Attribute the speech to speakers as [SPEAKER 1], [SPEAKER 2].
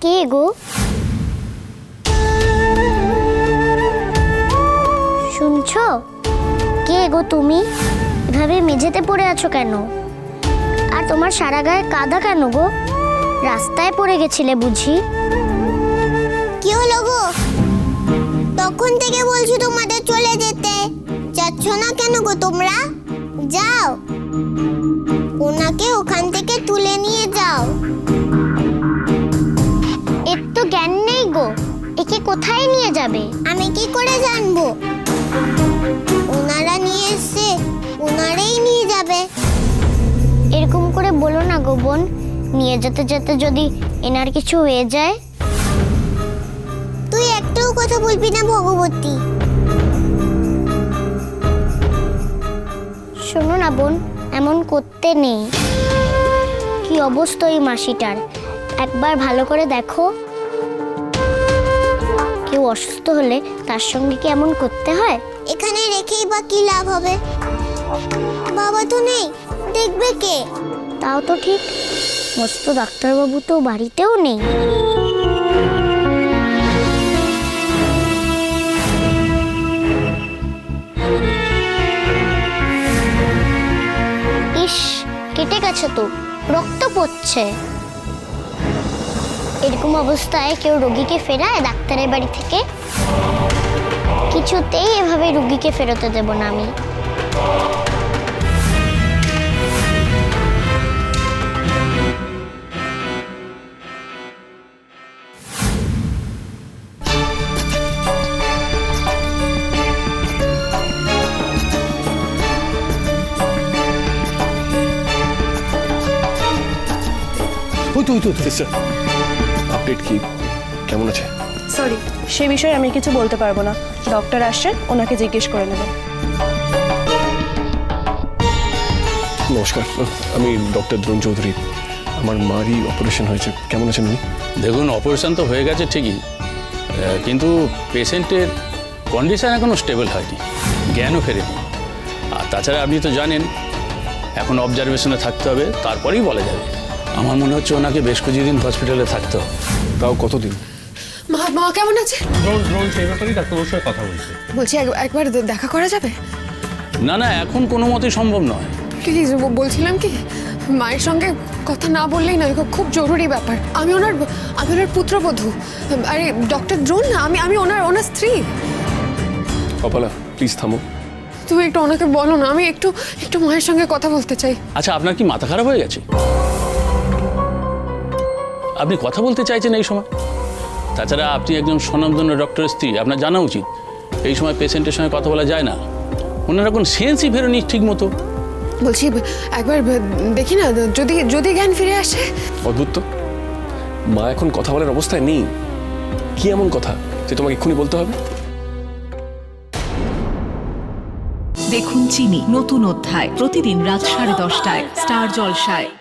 [SPEAKER 1] কে গো? শুনছো? কে গো তুমি? এভাবে মেঝেতে পড়ে আছো কেন? আর তোমার সারা গায়ে কাদা কেন গো? রাস্তায় পড়ে গেছিলে বুঝি।
[SPEAKER 2] কি হলো গো? তখন থেকে বলছি তোমাদের চলে যেতে। যাচ্ছ না কেন গো তোমরা? যাও। ওনাকে ওখান থেকে তুলে নিয়ে যাও।
[SPEAKER 1] কোথায় নিয়ে যাবে?
[SPEAKER 2] আমি কি করে জানব? ওনারা নিয়ে এসছে ওনারাই নিয়ে যাবে।
[SPEAKER 1] এরকম করে বলো না গো বোন, নিয়ে যেতে যেতে যদি এনার কিছু হয়ে যায়।
[SPEAKER 2] তুই একটাও কথা বলবি না ভগবতী।
[SPEAKER 1] শোনো না বোন, এমন করতে নেই। কি অবস্থা ওই মাসিটার? একবার ভালো করে দেখো। কেউ অসুস্থ হলে তার সঙ্গে কি এমন করতে হয়?
[SPEAKER 2] এখানে রেখেই বা কি লাভ হবে? বাবা তো নেই দেখবে কে?
[SPEAKER 1] তাও তো ঠিক। মস্ত ডাক্তারবাবু তো বাড়িতেও নেই। ইস কেটে গেছে তো। রক্ত পড়ছে। এরকম অবস্থায় কেউ রোগীকে ফেরায় ডাক্তারের বাড়ি থেকে? কিছুতেই এভাবে রুগীকে ফেরোতে দেব না আমি।
[SPEAKER 3] ওই তো ওই তো সিস্টার আপডেট কি? কেমন আছে?
[SPEAKER 4] সরি সে বিষয়ে আমি কিছু বলতে পারব না। ডক্টর আসছেন ওনাকে জিজ্ঞেস করে নেবেন
[SPEAKER 3] নমস্কার আমি ডক্টর দ্রোণ চৌধুরী। আমার মারই অপারেশন হয়েছে। কেমন আছেন উনি?
[SPEAKER 5] দেখুন অপারেশন তো হয়ে গেছে ঠিকই। কিন্তু পেশেন্টের কন্ডিশন এখনও স্টেবল হয়নি। জ্ঞানও ফেরেনি। আর তাছাড়া আপনি তো জানেন এখন অবজারভেশনে থাকতে হবে তারপরেই বলা যাবে। আমার মনে হচ্ছে ওনাকে বেশ কিছুদিন হসপিটালে থাকতে হবে।
[SPEAKER 3] তাও কতদিন?
[SPEAKER 6] মা মা কেমন আছে?
[SPEAKER 7] ড্রোন ড্রোন সেই ব্যাপারেই ডাক্তারবাবুর সঙ্গে কথা বলছে।
[SPEAKER 6] বলছি এক- একবার দে- দেখা করা যাবে?
[SPEAKER 5] না না এখন কোনো মতেই সম্ভব নয়।
[SPEAKER 6] প্লিজ বলছিলাম কি মায়ের সঙ্গে কথা না বললেই নয় খুব- খুব জরুরি ব্যাপার। আমি ওনার আমি ওনার পুত্রবধূ। আরে ডক্টর দ্রোণ না আমি আমি ওনার ওনার স্ত্রী।
[SPEAKER 3] কপালা প্লিজ থামো।
[SPEAKER 6] তুমি একটু ওনাকে বলো না আমি একটু একটু মায়ের সঙ্গে কথা বলতে চাই।
[SPEAKER 5] আচ্ছা আপনার কি মাথা খারাপ হয়ে গেছে? আপনি কথা বলতে চাইছেন এই সময়? তাছাড়া আপনি একজন স্বনামধন্য ডক্টরের স্ত্রী আপনার জানা উচিত। এই সময় পেশেন্টের সঙ্গে কথা বলা যায় না। ওনার এখন সেন্সই ফেরোনি ঠিক মতো?
[SPEAKER 6] বলছি একবার দেখি না যদি যদি জ্ঞান ফিরে আসে।
[SPEAKER 3] অদ্ভুত তো। মা এখন কথা বলার অবস্থায় নেই। কি এমন কথা? যে তোমাকে এক্ষুনি বলতে হবে?
[SPEAKER 8] দেখুন চিনি নতুন অধ্যায়। প্রতিদিন রাত সাড়ে দশটায় স্টার জলসায়।